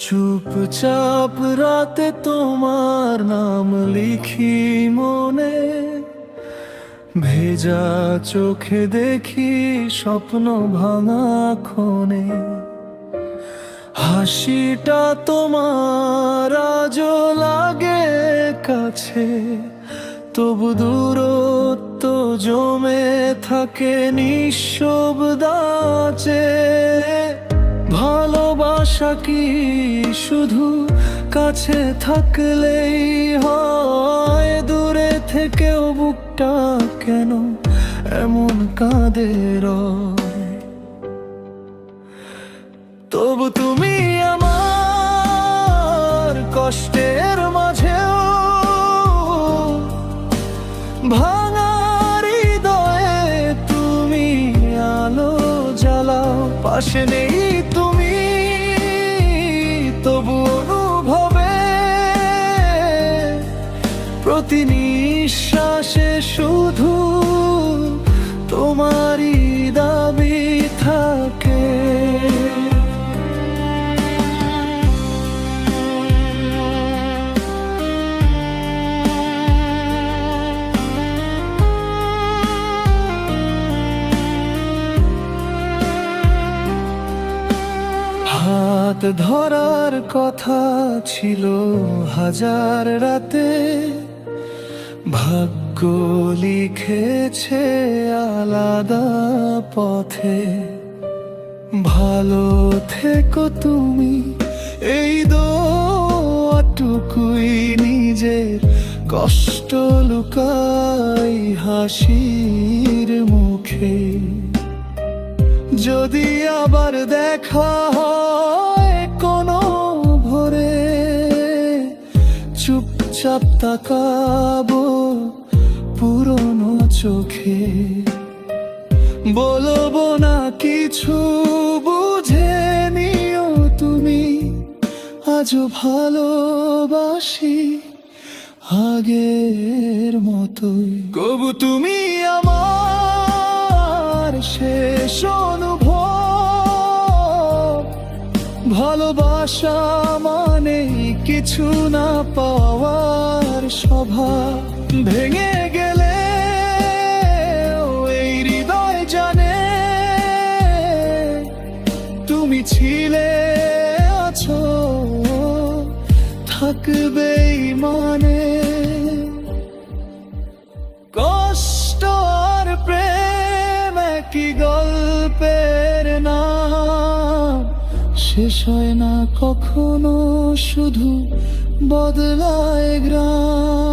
চুপচাপ রাতে তোমার নাম লিখি মনে। ভেজা চোখে দেখি স্বপ্ন ভাঙা ক্ষণে। হাসিটা তোমার আজও লাগে কাছে। তবু দূরত্ব জমে থাকে নিঃশব্দাচে ভালোবাসা কি শুধু কাছে থাকলেই হয়? দূরে থেকেও বুকটা কেন এমন কাঁদে রয়? তবু তুমি আমার কষ্টের মাঝেও ভাঙার হৃদয়ে তুমি আলো জ্বালাও, পাশে নেই তুমি প্রতি নিঃশ্বাসে শুধু তোমারই দাবি থাকে। হাত ধরার কথা ছিল হাজার রাতে। ভাগ্য লিখেছে আলাদা পথে। ভালো থেকো তুমি, এই দোটুকুই নিজের। কষ্ট লুকাই হাসির মুখে। যদি আবার দেখা হয় কোনো ভোরে, চুপচাপ তাকাবো পুরনো চোখে। বলব না কিছু, বুঝে নিও তুমি। আজও ভালোবাসি আগের মতোই। কবু তুমি আমার শেষ অনুভব। ভালোবাসা মানে কিছু না পাওয়ার স্বভাব ভেঙে গেলে এই হৃদয় জানে তুমি ছিলে, আছো থাকবেই মানে। কষ্ট আর প্রেম কি গল্পের নাম শেষ হয় না কখনো শুধু বদলায় গ্রাম।